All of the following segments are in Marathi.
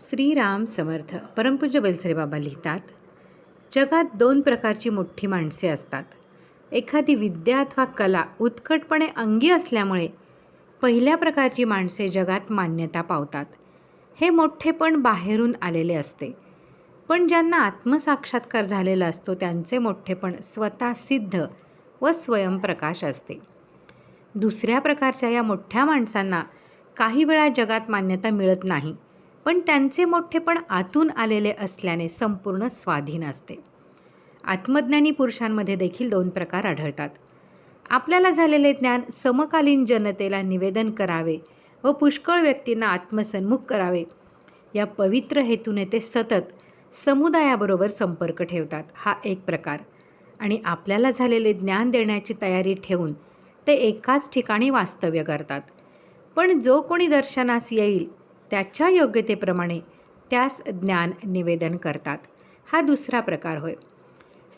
श्रीराम समर्थ परमपूज्य बेलसरे बाबा लिहितात जगात दोन प्रकारची मोठी माणसे असतात. एखादी विद्या अथवा कला उत्कटपणे अंगी असल्यामुळे पहिल्या प्रकारची माणसे जगात मान्यता पावतात. हे मोठेपण बाहेरून आलेले असते. पण ज्यांना आत्मसाक्षात्कार झालेला असतो त्यांचे मोठेपण स्वतः सिद्ध व स्वयंप्रकाश असते. दुसऱ्या प्रकारच्या या मोठ्या माणसांना काही वेळा जगात मान्यता मिळत नाही. पण त्यांचे मोठेपण आतून आलेले असल्याने संपूर्ण स्वाधीन असते. आत्मज्ञानी पुरुषांमध्ये देखील दोन प्रकार आढळतात. आपल्याला झालेले ज्ञान समकालीन जनतेला निवेदन करावे व पुष्कळ व्यक्तींना आत्मसन्मुख करावे. या पवित्र हेतूने ते सतत समुदायाबरोबर संपर्क ठेवतात. हा एक प्रकार. आणि आपल्याला झालेले ज्ञान देण्याची तयारी ठेवून ते एकाच ठिकाणी वास्तव्य करतात. पण जो कोणी दर्शनास येईल त्याच्या योग्यतेप्रमाणे त्यास ज्ञान निवेदन करतात. हा दुसरा प्रकार होय.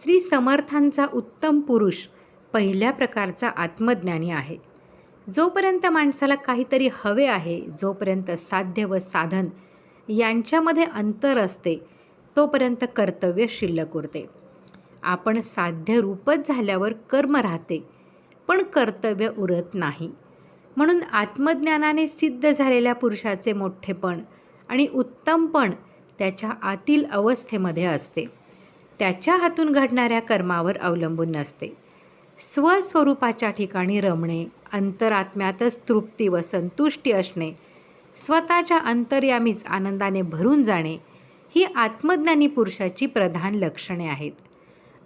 श्री समर्थांचा उत्तम पुरुष पहिल्या प्रकारचा आत्मज्ञानी आहे. जोपर्यंत माणसाला काहीतरी हवे आहे जोपर्यंत साध्य व साधन यांच्यामध्ये अंतर असते तोपर्यंत कर्तव्य शिल्लक उरते. आपण साध्य रूपच झाल्यावर कर्म राहते पण कर्तव्य उरत नाही. म्हणून आत्मज्ञानाने सिद्ध झालेल्या पुरुषाचे मोठेपण आणि उत्तमपण त्याच्या आतील अवस्थेमध्ये असते. त्याच्या हातून घडणाऱ्या कर्मावर अवलंबून नसते. स्वस्वरूपाच्या ठिकाणी रमणे अंतरात्म्यातच तृप्ती व संतुष्टी असणे स्वतःच्या अंतर्यामीच आनंदाने भरून जाणे ही आत्मज्ञानी पुरुषाची प्रधान लक्षणे आहेत.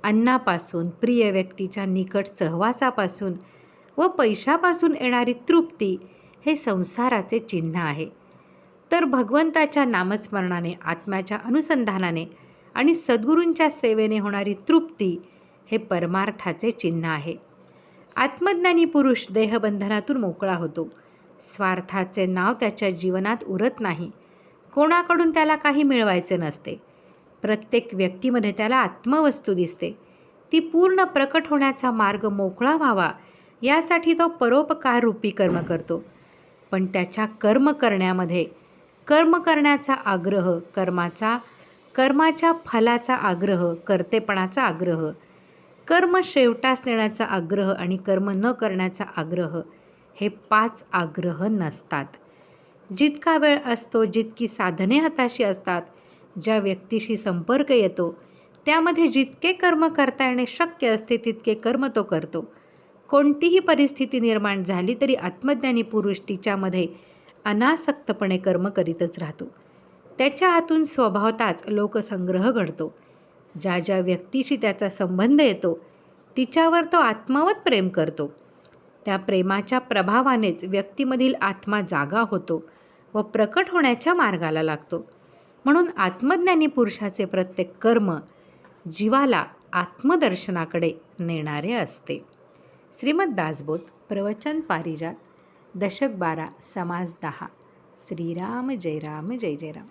अन्नापासून प्रिय व्यक्तीच्या निकट सहवासापासून व पैशापासून येणारी तृप्ती हे संसाराचे चिन्ह आहे. तर भगवंताच्या नामस्मरणाने आत्म्याच्या अनुसंधानाने आणि सद्गुरूंच्या सेवेने होणारी तृप्ती हे परमार्थाचे चिन्ह आहे. आत्मज्ञानी पुरुष देहबंधनातून मोकळा होतो. स्वार्थाचे नाव त्याच्या जीवनात उरत नाही. कोणाकडून त्याला काही मिळवायचे नसते. प्रत्येक व्यक्तीमध्ये त्याला आत्मवस्तू दिसते. ती पूर्ण प्रकट होण्याचा मार्ग मोकळा व्हावा यासाठी तो परोपकार रूपी कर्म करतो. पण त्याच्या कर्म करण्यामध्ये कर्म करण्याचा आग्रह कर्माचा कर्माच्या फलाचा आग्रह कर्तेपणाचा आग्रह कर्म शेवटास नेण्याचा आग्रह आणि कर्म न करण्याचा आग्रह हे पाच आग्रह नसतात. जितका वेळ असतो जितकी साधने हाताशी असतात ज्या व्यक्तीशी संपर्क येतो त्यामध्ये जितके कर्म करता येणे शक्य असते तितके कर्म तो करतो. कोणतीही परिस्थिती निर्माण झाली तरी आत्मज्ञानी पुरुष तिच्यामध्ये अनासक्तपणे कर्म करीतच राहतो. त्याच्या हातून स्वभावताच लोकसंग्रह घडतो. ज्या ज्या व्यक्तीशी त्याचा संबंध येतो तिच्यावर तो आत्मावत प्रेम करतो. त्या प्रेमाच्या प्रभावानेच व्यक्तीमधील आत्मा जागा होतो व प्रकट होण्याच्या मार्गाला लागतो. म्हणून आत्मज्ञानी पुरुषाचे प्रत्येक कर्म जीवाला आत्मदर्शनाकडे नेणारे असते. श्रीमद दासबोध प्रवचन पारिजात दशक बारा समाज दहा. श्रीराम जय राम जय जय राम.